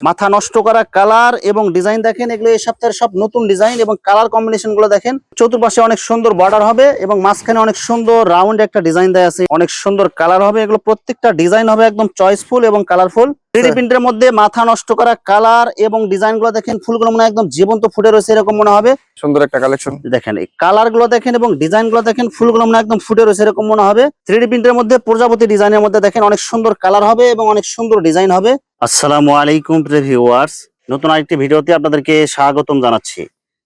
মাথা নষ্ট করা কালার এবং ডিজাইন দেখেন এগুলো এই সপ্তাহের সব নতুন ডিজাইন এবং কালার কম্বিনেশনগুলো দেখেন। চতুর্পাশে অনেক সুন্দর বর্ডার হবে এবং মাঝখানে অনেক সুন্দর রাউন্ড একটা ডিজাইন দেওয়া আছে। অনেক সুন্দর কালার হবে এগুলো প্রত্যেকটা ডিজাইন হবে একদম চয়েসফুল এবং কালারফুল। থ্রিডি প্রিন্টের মধ্যে মাথা নষ্ট করা কালার এবং ডিজাইনগুলো দেখেন ফুলগুলো মনে হয় একদম জীবন্ত ফুটে রয়েছে এরকম মনে হবে। সুন্দর একটা কালেকশন। দেখেন এই কালারগুলো দেখেন এবং ডিজাইনগুলো দেখেন ফুলগুলো মনে একদম ফুটে রয়েছে এরকম মনে হবে। থ্রিডি প্রিন্টের মধ্যে প্রজাপতি ডিজাইনের মধ্যে দেখেন অনেক সুন্দর কালার হবে এবং অনেক সুন্দর ডিজাইন হবে। আসসালামু আলাইকুম ভিউয়ার্স নতুন আরেকটি ভিডিওতে আপনাদেরকে স্বাগতম জানাচ্ছি।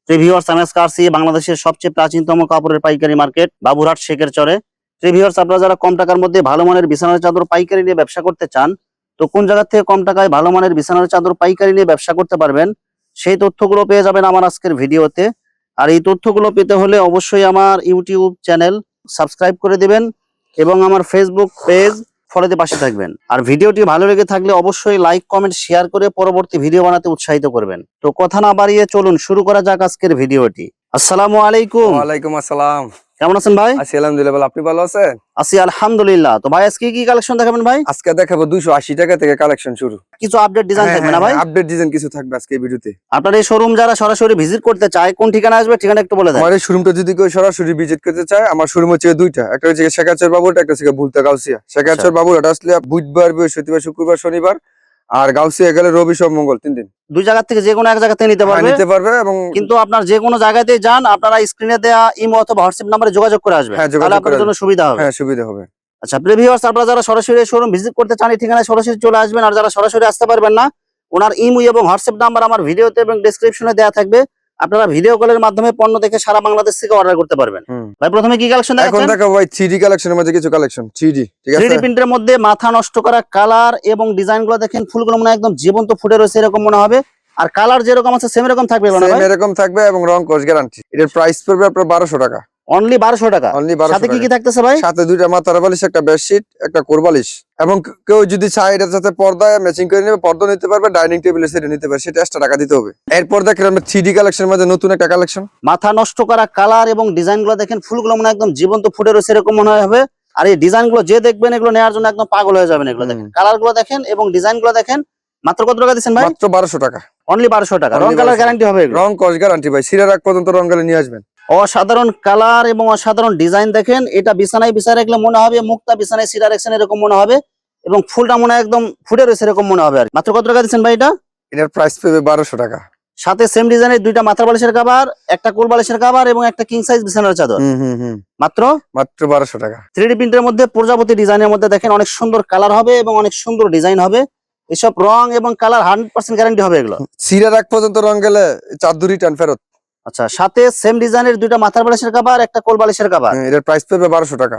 ভিউয়ার্স আমি আজকে আসছি বাংলাদেশের সবচেয়ে প্রাচীনতম কাপড়ের পাইকারি মার্কেট, বাবুরহাট শেখের চরে। ভিউয়ার্স আপনারা যারা কম টাকার মধ্যে ভালো মানের বিছানার চাদর পাইকারি নিয়ে ব্যবসা করতে চান, তো কোন জায়গা থেকে কম টাকায় ভালো মানের বিছানার চাদর পাইকারি নিয়ে ব্যবসা করতে পারবেন, সেই তথ্যগুলো পেয়ে যাবেন আমার আজকের ভিডিওতে। আর এই তথ্যগুলো পেতে হলে অবশ্যই আমার ইউটিউব চ্যানেল সাবস্ক্রাইব করে দিবেন এবং আমার ফেসবুক পেজ ফলোতে পাশে থাকবেন। আর ভিডিওটি ভালো লেগে থাকলে অবশ্যই লাইক কমেন্ট শেয়ার করে পরবর্তী ভিডিও বানাতে উৎসাহিত করবেন। তো কথা না বাড়িয়ে চলুন, শুরু করা যাক আজকের ভিডিওটি। আসসালামু আলাইকুম। ওয়ালাইকুম আসসালাম। কেমন আছেন ভাই? আছি আলহামদুলিল্লাহ। আপনি ভালো আছেন? আছি আলহামদুলিল্লাহ। তো ভাই আজকে কি কালেকশন দেখাবেন ভাই? আজকে দেখাবো দুইশো আশি টাকা থেকে কালেকশন শুরু। কিছু আপডেট ডিজাইন থাকবে না ভাই? আপডেট ডিজাইন কিছু থাকবে আজকে ভিডিওতে। আপনার এই শোরুম যারা সরাসরি ভিজিট করতে চায় কোন ঠিকানা আসবে ঠিকানা একটু বলে দেন। আমার এই শোরুমটা যদি কেউ সরাসরি ভিজিট করতে চায় আমার শোরুম হচ্ছে দুইটা। একটা হচ্ছে শেখাচর বাবুর একটা হচ্ছে ভুলতা গাউসিয়া। শেখাচর বাবুর এটা আসলে বুধবার বৃহস্পতিবার শুক্রবার শনিবার আর গাউসিয়া গেলে রবি সব মঙ্গল তিন দিন। দুই জায়গা থেকে যে কোনো এক জায়গাতে নিতে হ্যাঁ, পারবে। নিতে পারবে এবং কিন্তু আপনার যে কোনো জায়গাতে যান আপনারা স্ক্রিনে দেওয়া ইমো অথবা হোয়াটসঅ্যাপ নম্বরে যোগাযোগ করে আসবেন। হ্যাঁ, তাহলে আপনার জন্য সুবিধা হবে। হ্যাঁ সুবিধা হবে। আচ্ছা প্রিভিউয়ার্স আপনারা যারা সরাসরি শোরুম ভিজিট করতে চান এই ঠিকানায় সরাসরি চলে আসবেন। আর যারা সরাসরি আসতে পারবেন না ওনার ইমো এবং হোয়াটসঅ্যাপ নাম্বার আমার ভিডিওতে এবং ডেসক্রিপশনে দেওয়া থাকবে। আপনারা ভিডিও কলের মাধ্যমে পণ্য দেখে সারা বাংলাদেশ থেকে অর্ডার করতে পারবেন। ভাই প্রথমে কি কালেকশন এখন দেখো দেখাবো ভাই 3D কালেকশনের মধ্যে কিছু কালেকশন 3D ঠিক আছে? 3D প্রিন্টের মধ্যে মাথা নষ্ট করা কালার এবং ডিজাইনগুলো দেখেন ফুলগুলো মনে হয় একদম জীবন্ত ফুটে রয়েছে এরকম মনে হবে। আর কালার যেরকম আছে সেম এরকম থাকবে সেম এরকম থাকবে এবং রং কোর্স গ্যারান্টি এটার প্রাইস পড়বে আপনার 1200 টাকা। অনলি বারোশো টাকা। অনলি সাথে কি কি থাকতেছে ভাই? সাথে দুইটা মাথার বালিশ একটা বেডশিট একটা কোরবালিশ এবং কেউ যদি চায় এটার সাথে পর্দা ম্যাচিং করে নেবে পর্দা নিতে পারবে ডাইনিং টেবিলের সেটা নিতে পারবে সেটা এক্সট্রা টাকা দিতে হবে। এরপর দেখেন আমরা থ্রি ডি কালেকশনের মধ্যে নতুন একটা কালেকশন মাথা নষ্ট করা কালার এবং ডিজাইনগুলো দেখেন ফুলগুলো মনে একদম জীবন্ত ফুটে রয়েছে এরকম মনে হবে। আর এই ডিজাইনগুলো যে দেখবেন এগুলো নেওয়ার জন্য একদম পাগল হয়ে যাবেন এগুলো দেখেন। হুম। কালারগুলো দেখেন এবং ডিজাইনগুলো দেখেন মাত্র কত টাকা দিচ্ছেন ভাই? মাত্র বারোশো টাকা। অনলি বারোশো টাকা। রং কালার গ্যারান্টি হবে রং কস গ্যারান্টি ভাই। সিরা রাখ পর্যন্ত রং গেলে নিয়ে আসবেন। অসাধারণ কালার এবং অসাধারণ ডিজাইন দেখেন। এটা বিছানায় বিছায় রাখলে মনে হবে মুক্তা বিছানায় সিরা রাখছেন এরকম মনে হবে এবং ফুলটা মনে একদম ফুটে রয়েছে এরকম মনে হবে আর। মাত্র কত টাকা দিচ্ছেন ভাই এটা? এটার প্রাইস পেবে বারোশো টাকা। সাথে সেম ডিজাইনের দুইটা মাথার বালিশের কাবার একটা কোল বালিশের কাবার এবং একটা কিং সাইজ বিছানার চাদর। হুম হুম হুম। মাত্র? মাত্র বারোশো টাকা। থ্রিডি প্রিন্টের মধ্যে প্রজাপতি ডিজাইনের মধ্যে দেখেন অনেক সুন্দর কালার হবে এবং অনেক সুন্দর ডিজাইন হবে। এসব রং এবং কালার হান্ড্রেড পার্সেন্ট গ্যারান্টি হবে এগুলো। সিরা রাখ পর্যন্ত রং গেলে চার রিটার্ন ফেরত। আচ্ছা সাথে সেম ডিজাইনের দুইটা মাথার বালিশের কাবার একটা কোল বালিশের কাবার হ্যাঁ, এটার প্রাইস পেবে বারোশো টাকা।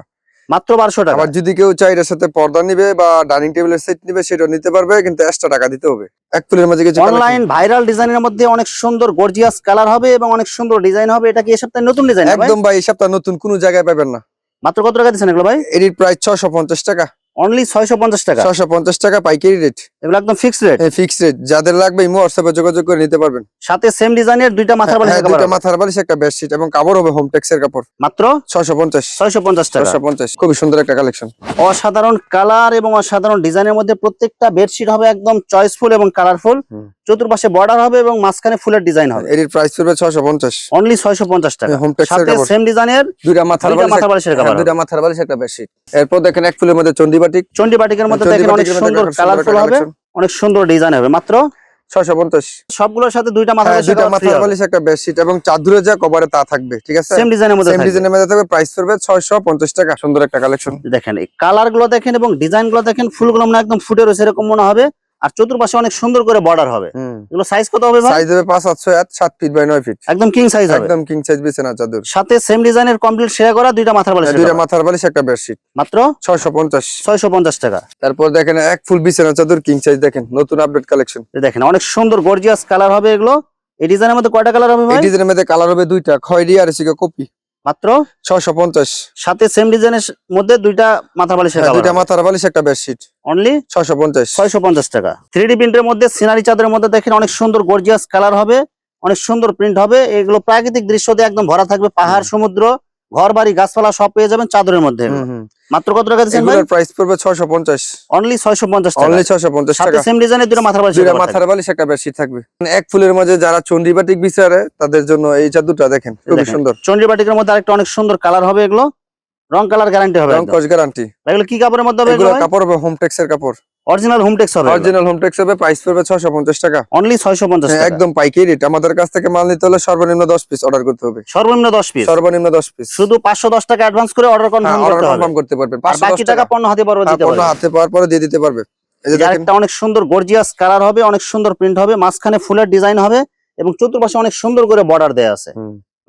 মাত্র বারোশো টাকা। আবার যদি কেউ চাই এটার সাথে পর্দা নিবে বা ডাইনিং টেবিলের সেট নিবে সেটা নিতে পারবে কিন্তু এক্সট্রা টাকা দিতে হবে। এক ফুলের মাঝে কিছু অনলাইন ভাইরাল ডিজাইনের মধ্যে অনেক সুন্দর গর্জিয়াস কালার হবে এবং অনেক সুন্দর ডিজাইন হবে। এটা কি এ সপ্তাহে নতুন ডিজাইন একদম ভাই এই সপ্তাহ নতুন কোনো জায়গায় পাবেন না। মাত্র কত টাকা দিচ্ছেন এগুলো ভাই? এটির প্রাইস ছশো পঞ্চাশ টাকা। অনলি ছয়শো পঞ্চাশ টাকা। ছশো পঞ্চাশ টাকা পাইকারি রেট এগুলো একদম ফিক্সড রেট ফিক্স রেট যাদের লাগবে ইমো হোয়াটসঅ্যাপে যোগাযোগ করে নিতে পারবেন। সাথে সেম ডিজাইনের দুইটা মাথার হ্যাঁ, বালিশের দুইটা মাথার বালিশ একটা বেডশিট এবং কাপড় হবে হোম টেক্সের কাপড়। মাত্র ছশো পঞ্চাশ। ছয়শো পঞ্চাশ টাকা। ছশো পঞ্চাশ। খুবই সুন্দর একটা কালেকশন অসাধারণ কালার এবং অসাধারণ ডিজাইনের মধ্যে প্রত্যেকটা বেডশিট হবে একদম চয়েসফুল এবং কালারফুল চতুর্পাশে বর্ডার হবে এবং মাঝখানে ফুলের ডিজাইন হবে। এটির প্রাইস পড়বে ছশো পঞ্চাশ। অনলি ছয়শো পঞ্চাশ টাকা। হোম টেক্সের সাথে কাপড়। সেম ডিজাইনের দুইটা মাথার বালিশ মাথার বালিশের হ্যাঁ, কাবার দুইটা মাথার বালিশ একটা বেডশিট এরপর দেখেন এক ফুলের মধ্যে চন্ডিবাটিক চন্ডি বাটিকের মধ্যে দেখেন অনেক সুন্দর কালারফুল হবে। অনেক সুন্দর ডিজাইন হবে। মাত্র ছয়শো পঞ্চাশ। সবগুলোর সাথে দুইটা মাথা হ্যাঁ, দুইটা মাথার বালিশ একটা বেডশিট এবং চাদুরে যা কভারে তা থাকবে ঠিক আছে? সেম ডিজাইনের মধ্যে সেম ডিজাইনের মধ্যে থাকবে। প্রাইস পড়বে ছয়শো পঞ্চাশ টাকা। সুন্দর একটা কালেকশন দেখেন এই কালারগুলো দেখেন এবং ডিজাইনগুলো দেখেন ফুলগুলো মনে একদম ফুটে রয়েছে এরকম মনে হবে। আর চতুর্পাশে অনেক সুন্দর করে বর্ডার হবে। এগুলো সাইজ কত হবে সাইজ হবে পাঁচ সাতশো এক সাত ফিট বাই নয় ফিট একদম কিং সাইজ হবে। একদম কিং সাইজ বিছানা চাদর সাথে সেম ডিজাইনের কমপ্লিট শেয়ার করা দুইটা মাথার বালিশ দুইটা মাথার বালিশ একটা বেডশিট মাত্র? ছয়শো পঞ্চাশ। ছয়শো পঞ্চাশ টাকা। তারপর দেখেন এক ফুল বিছানা চাদর কিং সাইজ দেখেন নতুন আপডেট কালেকশন দেখেন অনেক সুন্দর গর্জিয়াস কালার হবে এগুলো। এই ডিজাইনের মধ্যে কয়টা কালার হবে এই ভাই ডিজাইনের মধ্যে কালার হবে দুইটা খয়েরি আর এসিকে কপি। মাত্র ছয়শো পঞ্চাশ। সাথে সেম ডিজাইনের মধ্যে দুইটা মাথার বালিশ হ্যাঁ, দুইটা মাথার বালিশ একটা বেডশিট অনলি ছয়শো পঞ্চাশ। ছয়শো পঞ্চাশ টাকা। থ্রি প্রিন্টের মধ্যে সিনারি চাদরের মধ্যে দেখেন অনেক সুন্দর গর্জিয়াস কালার হবে অনেক সুন্দর প্রিন্ট হবে। এগুলো প্রাকৃতিক দৃশ্য দিয়ে একদম ভরা থাকবে পাহাড় সমুদ্র ঘর বাড়ি গাছপালা সব পেয়ে যাবেন চাদরের মধ্যে। মাত্র কত টাকা দিচ্ছেন ভাই? প্রাইস পড়বে ছয়শো পঞ্চাশ। অনলি ছয়শো পঞ্চাশ টাকা। অনলি ছয়শো পঞ্চাশ সাথে সেম ডিজাইনের দুটো মাথার বালিশ দুইটা মাথার বালিশ একটা বেডশিট থাকবে। এক ফুলের মধ্যে যারা চন্ডিবাটিক বিচারে তাদের জন্য এই চাদরটা দেখেন খুব সুন্দর। চন্ডী বাটিকের মধ্যে আরেকটা অনেক সুন্দর কালার হবে এগুলো। রং কালার গ্যারান্টি হবে রং কস গ্যারান্টি এগুলো কি কাপড়ের মধ্যে হবে এগুলো এগুলো কাপড় হবে হোম টেক্সের কাপড়। অরিজিনাল হোমটেক্স হবে অরিজিনাল হোম টেক্স হবে প্রাইস পড়বে ছয়শো পঞ্চাশ টাকা। অনলি ছয়শো পঞ্চাশ হ্যাঁ, টাকা। একদম পাইকারি রেট আমাদের কাছ থেকে মাল নিতে হলে সর্বনিম্ন দশ পিস অর্ডার করতে হবে। সর্বনিম্ন দশ পিস সর্বনিম্ন দশ পিস শুধু পাঁচশো দশ টাকা অ্যাডভান্স করে অর্ডার কনফার্ম অর্ডার করতে হবে। কনফার্ম করতে 510 বাকি টাকা পণ্য হাতে পারবে হ্যাঁ, দিতে পণ্য হাতে পাওয়ার পরে দিয়ে দিতে পারবে। এই যে দেখেন একটা অনেক সুন্দর গর্জিয়াস কালার হবে অনেক সুন্দর প্রিন্ট হবে মাঝখানে ফুলের ডিজাইন হবে এবং চতুর্পাশে অনেক সুন্দর করে বর্ডার দেয়া আছে।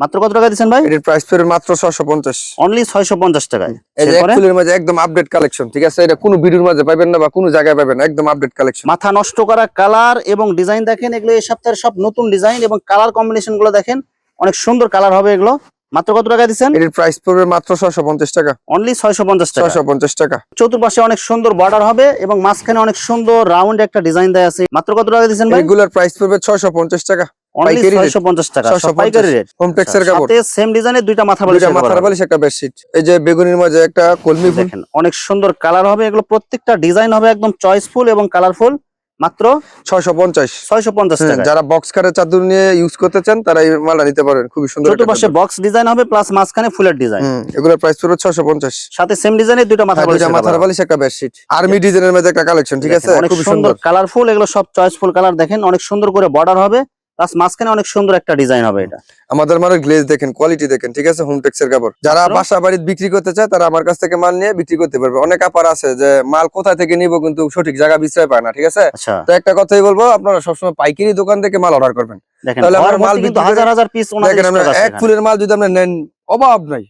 মাত্র কত টাকা দিচ্ছেন ভাই? এর প্রাইস পড়বে মাত্র ছয়শো পঞ্চাশ। অনলি ছয়শো পঞ্চাশ টাকায়। এই যে ফুলের মাঝে একদম আপডেট কালেকশন ঠিক আছে? এটা কোনো ভিডিওর মাঝে পাবেন না বা কোনো জায়গায় পাবেন একদম আপডেট কালেকশন মাথা নষ্ট করা কালার এবং ডিজাইন দেখেন এগুলো এই সপ্তাহের সব নতুন ডিজাইন এবং কালার কম্বিনেশনগুলো দেখেন অনেক সুন্দর কালার হবে এগুলো। মাত্র কত টাকা দিচ্ছেন? এটির প্রাইস পড়বে মাত্র ছয়শো পঞ্চাশ টাকা। অনলি ছয়শো পঞ্চাশ টাকা। ছয়শো পঞ্চাশ টাকা। চতুর্পাশে অনেক সুন্দর বর্ডার হবে এবং মাঝখানে অনেক সুন্দর রাউন্ড একটা ডিজাইন দেয়া আছে। মাত্র কত টাকা দিচ্ছেন ভাই? এগুলোর প্রাইস পড়বে ছয়শো পঞ্চাশ টাকা। অনেক সুন্দর কালার হবে এগুলো প্রত্যেকটা ডিজাইন হবে একদম চয়েসফুল এবং কালারফুল মাত্র ছয়শো পঞ্চাশ। ছয়শো পঞ্চাশ টাকা যারা বক্স কারের চাদর নিয়ে ইউজ করতে চান তারা এই মালটা নিতে পারবেন খুবই সুন্দর চতুর্পাশে বক্স ডিজাইন হবে প্লাস মাঝখানে ফুলের ডিজাইন এগুলোর প্রাইস ছয়শো পঞ্চাশ। সাথে সেম ডিজাইনের মাথা বালিশ দুইটা মাথার বালিশ একটা বেডশিট আর্মি ডিজাইনের মধ্যে একটা কালেকশন ঠিক আছে? সুন্দর কালারফুল এগুলো সব চয়েসফুল কালার দেখেন অনেক সুন্দর করে বর্ডার হবে। প্লাস মাঝখানে অনেক সুন্দর একটা ডিজাইন হবে এটা। আমাদের মানে গ্লেজ দেখেন কোয়ালিটি দেখেন ঠিক আছে? হোম টেক্সের কাপড়। যারা বাসা বাড়ি বিক্রি করতে চায় তারা আমার কাছ থেকে মাল নিয়ে বিক্রি করতে পারবে। অনেক আপার আছে যে মাল কোথা থেকে নিব কিন্তু সঠিক জায়গা বিশ্রয় পায় না ঠিক আছে? আচ্ছা। তো একটা কথাই বলব আপনারা সবসময় পাইকারি দোকান থেকে মাল অর্ডার করবেন। তাহলে আমার মাল হাজার হাজার পিস এক ফুলের মাল যদি আমরা নেন অভাব নাই।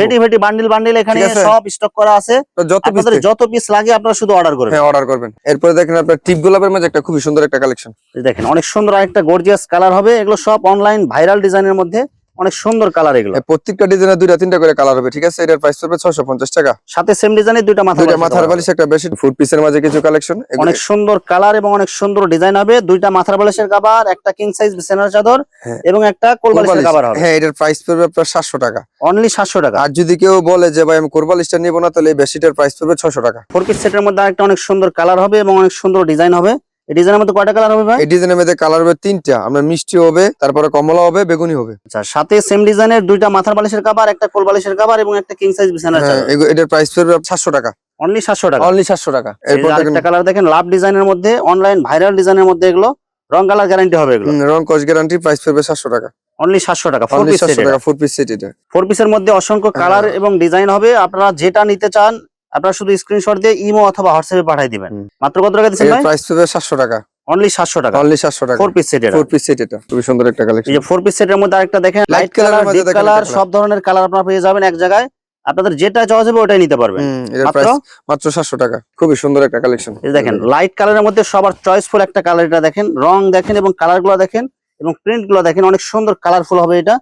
ফেটি ফেটি বান্ডিল বান্ডিল এখানে সব স্টক করা আছে। যত পিস যত পিস লাগে আপনারা শুধু অর্ডার করবেন। হ্যাঁ অর্ডার করবেন। এরপরে দেখেন আপনার টিপ গোলাপের মাঝে একটা খুবই সুন্দর একটা কালেকশন দেখেন অনেক সুন্দর আরেকটা গর্জিয়াস কালার হবে। এগুলো সব অনলাইন ভাইরাল ডিজাইনের মধ্যে। অনেক সুন্দর কালার এগুলো। প্রত্যেকটা ডিজাইনের দুইটা তিনটা করে কালার হবে ঠিক আছে? এটার প্রাইস পড়বে ছয়শো পঞ্চাশ টাকা। সাথে সেম ডিজাইনের দুইটা মাথা দুইটা মাথার বালিশ একটা বেশি ফুড পিসের মাঝে কিছু কালেকশন অনেক সুন্দর কালার এবং অনেক সুন্দর ডিজাইন হবে। দুইটা মাথার বালিশের কাবার একটা কিং সাইজ বিছানার চাদর হ্যাঁ। এবং একটা কোল বালিশের কাবার হবে। হ্যাঁ এটার প্রাইস পড়বে আপনার সাতশো টাকা। অনলি সাতশো টাকা। আর যদি কেউ বলে যে ভাই আমি কোরবালিশটা নিবো না তাহলে এই বেশিটার প্রাইস পড়বে ছশো টাকা। ফোর পিস সেটের মধ্যে আরেকটা অনেক সুন্দর কালার হবে এবং অনেক সুন্দর ডিজাইন হবে। এই ডিজাইনের মধ্যে কয়টা কালার হবে ভাই? এই ডিজাইনের মধ্যে কালার হবে তিনটা। আপনার মিষ্টি হবে তারপরে কমলা হবে বেগুনি হবে। আচ্ছা সাথে সেম ডিজাইনের দুইটা মাথার বালিশের একটা কোল বালিশের কাবার এবং একটা কিং সাইজ বিছানার চাদর। এটার প্রাইস পড়বে সাতশো টাকা। অনলি সাতশো টাকা? অনলি সাতশো টাকা। এরপর কালার দেখেন লাভ ডিজাইনের মধ্যে অনলাইন ভাইরাল ডিজাইনের মধ্যে এগুলো রং কালার গ্যারান্টি হবে এগুলো। হুম, রং কস গ্যারান্টি প্রাইস পড়বে সাতশো টাকা। অনলি সাতশো টাকা ফোর পিস সেট এটা। পিসের মধ্যে অসংখ্য কালার হ্যাঁ। এবং ডিজাইন হবে আপনারা যেটা নিতে চান আপনারা শুধু স্ক্রিনশট দিয়ে ইমো অথবা হোয়াটসঅ্যাপে পাঠিয়ে দিবেন। মাত্র কত টাকা দিচ্ছেন ভাই? প্রাইস পড়বে সাতশো টাকা। অনলি সাতশো টাকা। অনলি সাতশো টাকা। ফোর পিস সেট এটা ফুড পিস সেট এটা। খুবই সুন্দর একটা কালেকশন এই যে ফোর পিস সেটের মধ্যে আরেকটা দেখেন লাইট কালার ডিপ কালার সব ধরনের কালার আপনারা পেয়ে যাবেন এক জায়গায়। আপনাদের যেটা চাওয়া যাবে ওটাই নিতে পারবেন। মাত্র? প্রাইস মাত্র সাতশো টাকা। খুবই সুন্দর একটা কালেকশন এই দেখেন লাইট কালারের মধ্যে সবার চয়েসফুল একটা কালার এটা দেখেন। রং দেখেন এবং কালারগুলো দেখেন এবং প্রিন্টগুলো দেখেন। অনেক সুন্দর কালারফুল হবে এটা।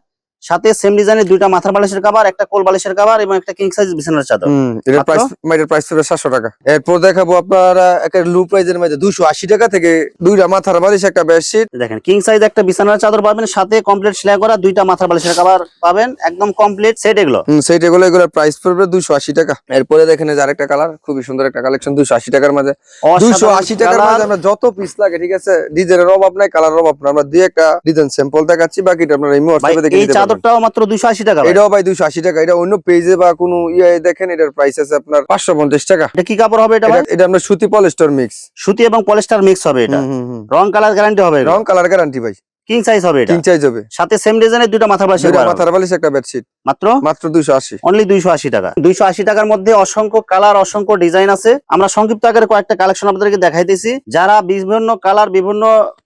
সাথে সেম ডিজাইনের দুইটা মাথার বালিশের কাবার একটা কোল বালিশের কাবার এবং একটা কিং সাইজ বিছানার চাদর। এটার প্রাইস এটার প্রাইস পড়বে সাতশো টাকা। এরপর দেখাবো আপনারা একটা লো প্রাইজের মধ্যে দুশো আশি টাকা থেকে দুইটা মাথার বালিশ একটা বেডশিট দেখেন কিং সাইজ একটা বিছানার চাদর পাবেন সাথে কমপ্লিট সেলাই করা দুইটা মাথার বালিশের কাবার পাবেন একদম কমপ্লিট সেট এগুলো। হম সেইটা এগুলো এগুলোর প্রাইস পড়বে দুশো আশি টাকা। এরপরে দেখেন যে আরেকটা কালার খুবই সুন্দর একটা কালেকশন দুশো আশি টাকার মধ্যে। দুশো অসাধারণ আশি টাকার colour। মাঝে আমরা যত পিস লাগে ঠিক আছে ডিজাইনের অভাব নাই কালার অভাব নাই। আমরা দুই একটা ডিজাইন স্যাম্পল দেখাচ্ছি বাকিটা আপনারা এই হোয়াটসঅ্যাপে দেখে নিতে চাদরটাও মাত্র দুইশো আশি টাকা এটাও ভাই দুশো আশি টাকা। এটা অন্য পেজে বা কোনো ইয়ে দেখেন এটার প্রাইস আছে আপনার পাঁচশো পঞ্চাশ টাকা। এটা কি কাপড় হবে এটা ভাই? এটা- আমরা সুতি পলিস্টার মিক্স সুতি এবং পলিস্টার মিক্স হবে এটা। রং কালার গ্যারান্টি হবে রং কালার গ্যারান্টি ভাই। কিং সাইজ হবে এটা। কিং চাইজ হবে। সাথে সেম ডিজাইনের দুটো মাথার বালিশ একটা বেডশিট মাত্র? মাত্র দুইশো আশি। অনলি দুইশো আশি টাকা। দুইশো আশি টাকার মধ্যে অসংখ্য কালার অসংখ্য ডিজাইন আছে। আমরা সংক্ষিপ্ত আকারে কয়েকটা কালেকশন আপনাদেরকে দেখাইতেছি। যারা বিভিন্ন কালার বিভিন্ন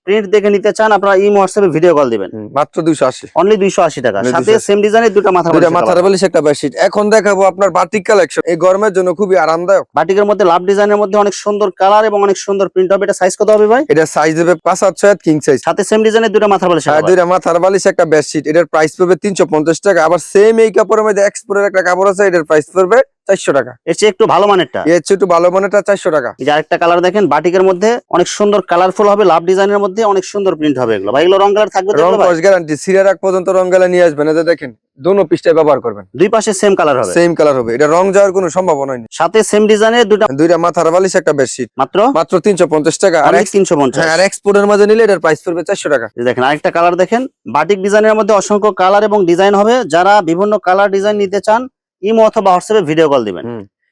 প্রিন্ট দেখে নিতে চান আপনারা ইমো হোয়াটসঅ্যাপে ভিডিও কল দিবেন। মাত্র দুইশো আশি। অনলি দুইশো আশি টাকা। সাথে সেম ডিজাইনের দুটো মাথা মাথার বালিশ একটা বেডশিট এখন দেখাবো আপনার বাটিক কালেকশন এই গরমের জন্য খুবই আরামদায়ক। বাটিকের মধ্যে লাভ ডিজাইনের মধ্যে অনেক সুন্দর কালার এবং অনেক সুন্দর প্রিন্ট হবে। এটা সাইজ কত হবে ভাই? এটা সাইজ দেবে পাঁচ আট ছয় কিং সাইজ সাথে সেম ডিজাইনের দুটো মাথা বালিশ আর দুইটা মাথার বালিশ একটা বেডশিট এটার প্রাইস পড়বে তিনশো পঞ্চাশ টাকা। আবার সেম এই কাপড়ের মধ্যে এক্সপোরের একটা কাপড় আছে এটার প্রাইস পড়বে চারশো টাকা। এর চেয়ে একটু ভালো মানেরটা। এর চেয়ে একটু ভালো মানেটা চারশো টাকা। এই যে আরেকটা কালার দেখেন বাটিকের মধ্যে অনেক সুন্দর কালারফুল হবে লাভ ডিজাইনের মধ্যে অনেক সুন্দর প্রিন্ট হবে এগুলো। ভাই এগুলো রং কালার থাকবে তো রং কস গ্যারান্টি সিরিয়ার আগ পর্যন্ত রং গেলে নিয়ে আসবেন। দেখেন দোনো পিসটাই ব্যবহার করবেন। দুই পাশে সেম কালার হবে। সেম কালার হবে। এটা রং যাওয়ার কোনো সম্ভাবনা নেই। সাথে সেম ডিজাইনের দুইটা দুইটা মাথার বালিশ একটা বেডশিট মাত্র? মাত্র তিনশো পঞ্চাশ টাকা। আর ex- তিনশো পঞ্চাশ। হ্যাঁ, আর এক্সপোর্টের মাঝে নিলে এটার প্রাইস পড়বে চারশো টাকা। এই দেখেন আরেকটা কালার দেখেন বাটিক ডিজাইনের মধ্যে অসংখ্য কালার এবং ডিজাইন হবে। যারা বিভিন্ন কালার ডিজাইন নিতে চান ইমো অথবা হোয়াটসঅ্যাপে ভিডিও কল দিবেন।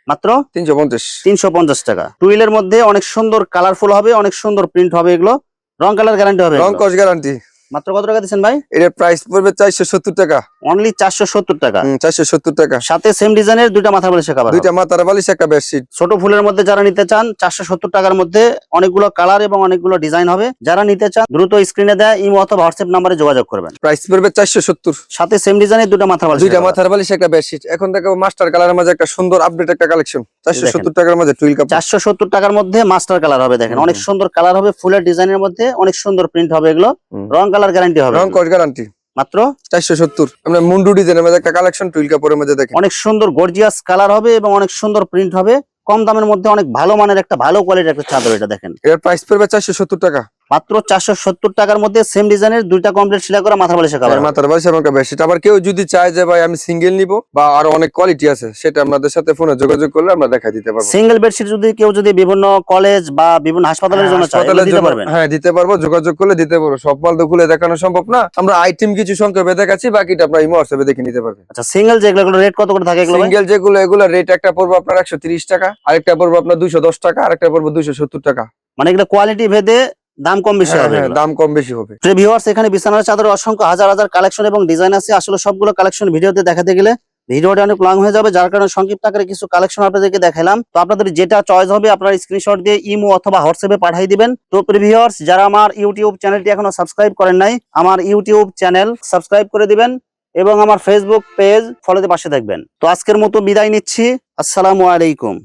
মাত্র তিনশো পঞ্চাশ। তিনশো পঞ্চাশ টাকা। টুইলের মধ্যে অনেক সুন্দর কালারফুল হবে অনেক সুন্দর প্রিন্ট হবে এগুলো। রং কালার গ্যারান্টি হবে রং। কস গ্যারান্টি মাত্র কত টাকা দিচ্ছেন ভাই? এটার প্রাইস পড়বে চারশো সত্তর টাকা। অনলি চারশো সত্তর টাকা। চারশো সত্তর টাকা। সাথে সেম ডিজাইনের দুইটা মাথা বালিশের কাবার দুইটা মাথার বালিশ একটা বেডশিট ছোট ফুলের মধ্যে যারা নিতে চান চারশো সত্তর টাকার মধ্যে অনেকগুলো কালার এবং অনেকগুলো ডিজাইন হবে। যারা নিতে চান দ্রুত স্ক্রিনে দেয় ইমো অথবা হোয়াটসঅ্যাপ নাম্বারে যোগাযোগ করবেন। প্রাইস পড়বে চারশো সত্তর। সাথে সেম ডিজাইনের দুটো মাথা বালিশ দুইটা মাথার বালিশ একটা বেডশিট এখন দেখো মাস্টার কালারের মাঝে একটা সুন্দর আপডেট একটা কালেকশন চারশো দেখেন। সত্তর টাকার মধ্যে টুইল চারশো সত্তর টাকার মধ্যে মাস্টার কালার হবে দেখেন। অনেক সুন্দর কালার হবে ফুলের ডিজাইনের মধ্যে অনেক সুন্দর প্রিন্ট হবে এগুলো। রং কালার গ্যারান্টি হবে। রং কস গ্যারান্টি মাত্র? চারশো সত্তর। আমরা মুন্ডু ডিজাইনের মধ্যে একটা কালেকশন টুইল কাপড়ের মধ্যে দেখেন। অনেক সুন্দর গর্জিয়াস কালার হবে এবং অনেক সুন্দর প্রিন্ট হবে। কম দামের মধ্যে অনেক ভালো মানের একটা ভালো কোয়ালিটির একটা চাদর এটা দেখেন। এর প্রাইস পড়বে চারশো সত্তর টাকা। মাত্র চারশো সত্তর টাকার মধ্যে সেম ডিজাইনের দুইটা কমপ্লিট সেলাই করা মাথা বালিশের এর মাথার বালিশ এবং একটা বেডশিট আবার কেউ যদি চায় যে ভাই আমি সিঙ্গেল নিব বা আরও অনেক কোয়ালিটি আছে সেটা আপনাদের সাথে ফোনে যোগাযোগ করলে আমরা দেখা দিতে পারব। সিঙ্গেল বেডশিট যদি কেউ যদি বিভিন্ন কলেজ বা বিভিন্ন হাসপাতালের জন্য চায় দিতে পারবেন। হ্যাঁ দিতে পারব যোগাযোগ করলে দিতে পারব। সব মাল তো খুলে দেখানো সম্ভব না। আমরা আইটেম কিছু সংখ্যা দেখাচ্ছি বাকিটা আপনার ইমো হোয়াটসঅ্যাপে দেখে নিতে পারবেন। আচ্ছা সিঙ্গেল যেগুলো রেট কত করে থাকে এগুলো? সিঙ্গেল যেগুলো এগুলো রেট একটা পড়ব আপনার একশো তিরিশ টাকা আরেকটা পড়ব আপনার দুইশো দশ টাকা আরেকটা পড়ব দুইশো সত্তর টাকা। মানে এগুলো কোয়ালিটি ভেদে দাম কম বেশি হ্যাঁ, হবে হ্যাঁ, দাম কম বেশি হবে। প্রিয় ভিউয়ার্স এখানে বিছানার চাদর অসংখ্য হাজার হাজার কালেকশন এবং ডিজাইন আছে। আসলে সবগুলো কালেকশন ভিডিওতে দেখাতে গেলে ভিডিওটা অনেক লং হয়ে যাবে যার কারণে সংক্ষিপ্ত আকারে কিছু কালেকশন আপনাদেরকে দেখালাম তো আপনাদের যেটা চয়েস হবে আপনারা স্ক্রিনশট দিয়ে ইমো অথবা হোয়াটসঅ্যাপে পাঠিয়ে দিবেন। তো প্রিভিউয়ার্স যারা আমার ইউটিউব চ্যানেলটি এখনও সাবস্ক্রাইব করেন নাই আমার ইউটিউব চ্যানেল সাবস্ক্রাইব করে দিবেন এবং আমার ফেসবুক পেজ ফলোতে পাশে থাকবেন। তো আজকের মতো বিদায় নিচ্ছি। আসসালামু আলাইকুম।